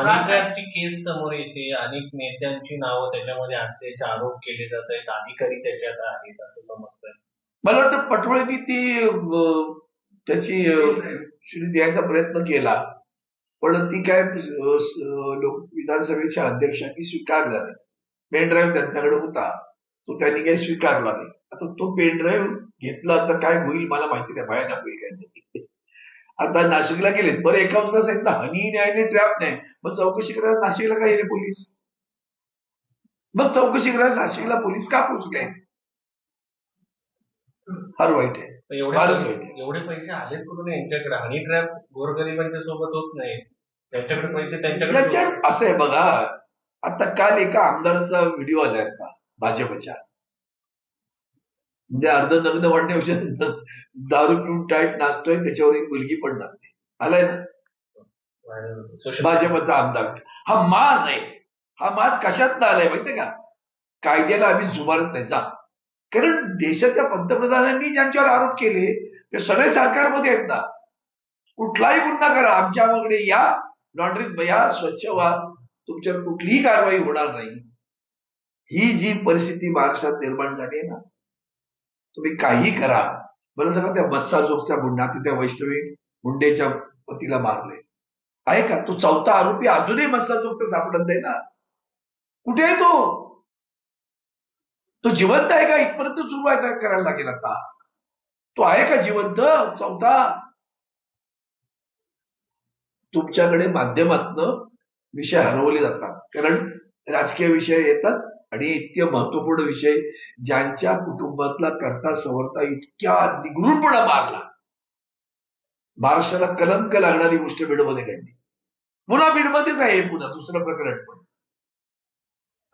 ट्रॅपची केस समोर येते अनेक नेत्यांची नावं त्याच्यामध्ये असल्याचे आरोप केले जात आहेत अधिकारी त्याच्यात आहेत असं समजतंय. मला वाटतं पटोळेंनी ती अं, त्याची अं, शिडी द्यायचा प्रयत्न केला. पण ती काय अं, स- लोक विधानसभेच्या अध्यक्षांनी स्वीकारला नाही. पेन ड्राईव्ह त्यांच्याकडे होता. तो त्यांनी काही स्वीकारला नाही. आता तो पेन ड्राईव्ह घेतला तर काय होईल मला माहिती नाही. भयानक होईल काय ते. आता नाशिकला गेलेत. बरं एका बाजूला सांगितलं हनी नाही आणि ट्रॅप नाही. मग चौकशी करायला नाशिकला काय गेले पोलीस? मग चौकशी करायला नाशिकला पोलीस का पोहोचले? फार वाईट आहे. एवढे पैसे- वाईट. एवढे पैसे आलेत कुठून यांच्याकडे हनी ट्रॅप गोरगरिबांच्या सोबत होत नाही. त्यांच्याकडे पैसे त्यांच्याकडे असं आहे बघा. आता काल एका आमदाराचा व्हिडिओ आलाय आता भाजपच्या. म्हणजे अर्ध नग्न वाटण्यापेक्षा दारू पिऊन टाईट नाचतोय त्याच्यावर एक मुलगी पण नाचते. आलाय ना? भाजपचा आमदार. हा माज आहे. हा माज कशात आलाय माहितीये का? कायद्याला आम्ही जुमारत नाही. जा. कारण देशाच्या पंतप्रधानांनी ज्यांच्यावर आरोप केले ते सगळे सरकारमध्ये आहेत ना. कुठलाही गुन्हा करा आमच्या मागणे या. लॉन्ड्रीत या स्वच्छ व्हा. तुमच्यावर कुठलीही कारवाई होणार नाही. ही जी परिस्थिती महाराष्ट्रात निर्माण झाली आहे ना तुम्ही काही करा. मला सांगा त्या बस्सा जोगच्या गुन्हा त्या वैष्णवी मुंडेच्या पतीला मारले. आहे का? तो चौथा आरोपी अजूनही मस्सा जोगचा सापडत आहे ना? कुठे आहे तो? तो जिवंत आहे का? इथपर्यंत सुरुवात करायला लागेल आता? तो आहे का जिवंत? चौथा? तुमच्याकडे माध्यमातनं विषय हरवले जातात. कारण राजकीय विषय येतात. आणि इतके महत्त्वपूर्ण विषय ज्यांच्या कुटुंबातला करता सवरता इतक्या निगरूनपणा मारला. महाराष्ट्राला कलंक लागणारी गोष्ट बीडमध्ये घडली. पुन्हा बीडमध्येच आहे पुन्हा दुसरं प्रकरण पण.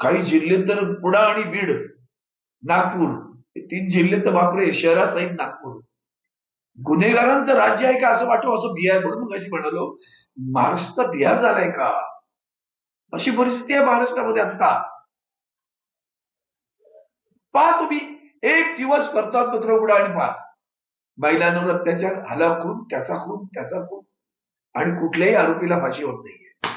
काही जिल्हे तर पुणा आणि बीड नागपूर हे तीन जिल्हे तर बापरे शहरासहित नागपूर. गुन्हेगारांचं राज्य आहे का असं वाटव असं बिहार म्हणून मग अशी म्हणालो महाराष्ट्राचा बिहार झालाय का? अशी परिस्थिती आहे महाराष्ट्रामध्ये आता पहा तुम्ही. एक दिवस वर्तमानपत्र उघडा आणि पहा. महिलांवर अत्याचार हाला खून त्याचा खून त्याचा खून. आणि कुठल्याही आरोपीला फाशी होत नाहीये.